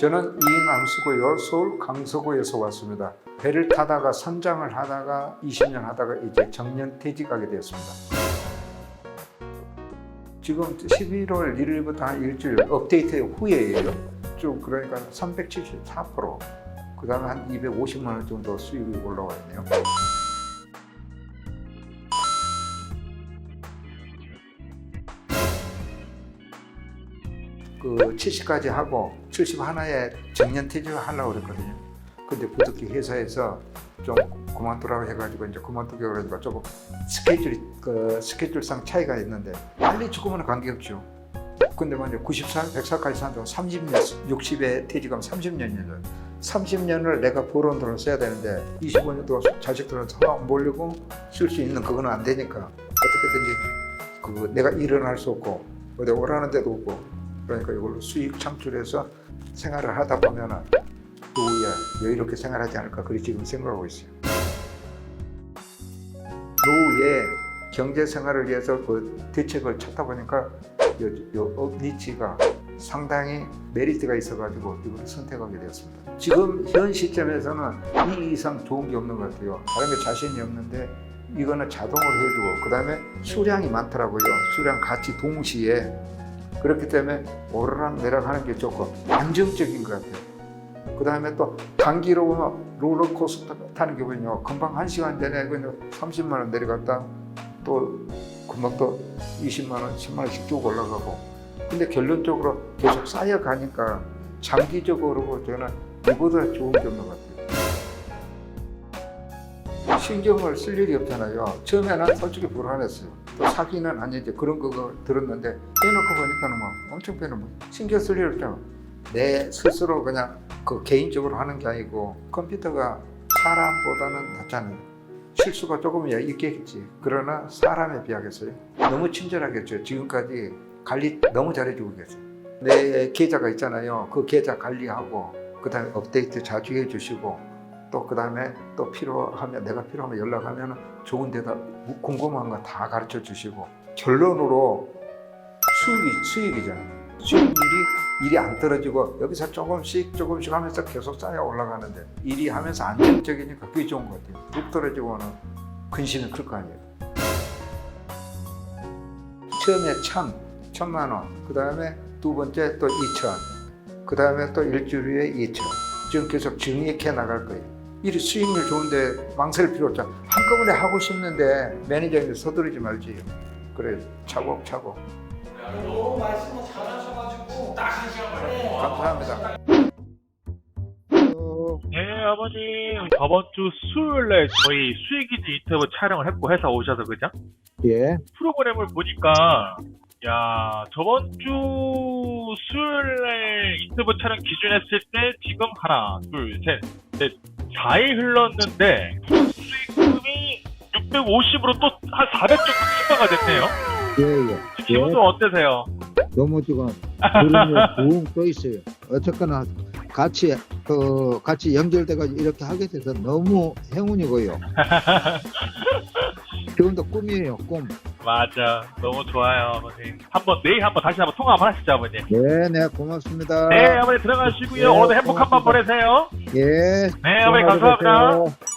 저는 이남수고요. 서울 강서구에서 왔습니다. 배를 타다가 선장을 하다가 20년 하다가 이제 정년 퇴직하게 되었습니다. 지금 11월 1일부터 한 일주일 업데이트 후에예요. 쭉 그러니까 374%. 그 다음에 한 250만 원 정도 수익이 올라와 있네요. 그 70까지 하고 70 하나에 정년 퇴직을 하려고 그랬거든요. 근데 부득이 회사에서 좀 그만두라고 해가지고 이제 그만두게 그러니까 조금 스케줄이 그 스케줄상 차이가 있는데 빨리 죽으면 관계없죠. 근데 만약 90살, 100살까지 산다고 30년, 60에 퇴직하면 30년이죠. 30년을 내가 벌어온 돈을 써야 되는데 25년 동안 자식들한테 막 몰리고 쓸 수 있는 그거는 안 되니까 어떻게든지 그 내가 일어날 수 없고 어디 오라는 데도 없고 그러니까 이걸로 수익 창출해서 생활을 하다 보면은 노후에 왜 이렇게 생활하지 않을까 그렇게 지금 생각하고 있어요. 노후에 경제 생활을 위해서 그 대책을 찾다 보니까 요, 요 업니치가 상당히 메리트가 있어가지고 이걸 선택하게 되었습니다. 지금 현 시점에서는 이 이상 좋은 게 없는 것 같아요. 다른 게 자신이 없는데 이거는 자동으로 해주고 그 다음에 수량이 많더라고요. 수량 같이 동시에 그렇기 때문에 오르락 내락하는 게 조금 안정적인 것 같아요. 그 다음에 또 단기로 롤러코스터 타는 기분이요. 금방 한 시간 전에 그냥 30만 원 내려갔다 또 금방 또 20만 원, 10만 원씩 쭉 올라가고. 근데 결론적으로 계속 쌓여가니까 장기적으로 저는 이보다 좋은 게것 같아요. 신경을 쓸 일이 없잖아요. 처음에는 솔직히 불안했어요. 또 사기는 아니지 그런 거 들었는데 빼놓고 보니까는 뭐 엄청 빼놓고 신경 쓸 일 없잖아. 내 스스로 그냥 그 개인적으로 하는 게 아니고 컴퓨터가 사람보다는 낫잖아요. 실수가 조금이야 있겠지. 그러나 사람에 비하겠어요. 너무 친절하겠죠. 지금까지 관리 너무 잘해주고 계세요. 내 계좌가 있잖아요. 그 계좌 관리하고 그 다음에 업데이트 자주 해주시고 또 그 다음에 또 필요하면 내가 필요하면 연락하면 좋은 데다 궁금한 거 다 가르쳐 주시고 결론으로 수익이 수익이잖아요. 수익률이 일이 안 떨어지고 여기서 조금씩 조금씩 하면서 계속 쌓여 올라가는데 일이 하면서 안정적이니까 그게 좋은 것 같아요. 뚝 떨어지고는 근심이 클 거 아니에요. 처음에 천, 천만 원, 그 다음에 두 번째 또 이천, 그 다음에 또 일주일 후에 이천. 지금 계속 증액해 나갈 거예요. 일이 수익률 좋은데 망설 필요 없잖아. 한꺼번에 하고 싶는데 매니저님 서두르지 말지. 그래, 차곡차곡. 너무 말씀을 잘하셔가지고 딱 한 시간 걸려. 감사합니다. 네, 아버님. 저번 주 수요일에 저희 수익이지 유튜브 촬영을 했고 회사 오셔서 그죠? 예, 프로그램을 보니까 야 저번 주 수요일에 유튜브 촬영 기준했을 때 지금 하나 둘 셋 넷 4일 흘렀는데 수익금이 650으로 또 한 400 정도 추가가 됐네요. 예, 예. 기분 좀 어떠세요? 너무 지금 그림이 붕떠 있어요. 어쨌거나 같이 그 같이 연결돼가 이렇게 하게 돼서 너무 행운이고요. 지금도 꿈이에요, 꿈. 맞아, 너무 좋아요, 아버님. 한번 내일 한번 다시 한번 통화 한번 하시죠, 아버님. 네, 네, 고맙습니다. 네, 아버님 들어가시고요. 네, 오늘 행복한 밤 고맙습니다. 보내세요. 예. 네, 아버님. 감사합니다.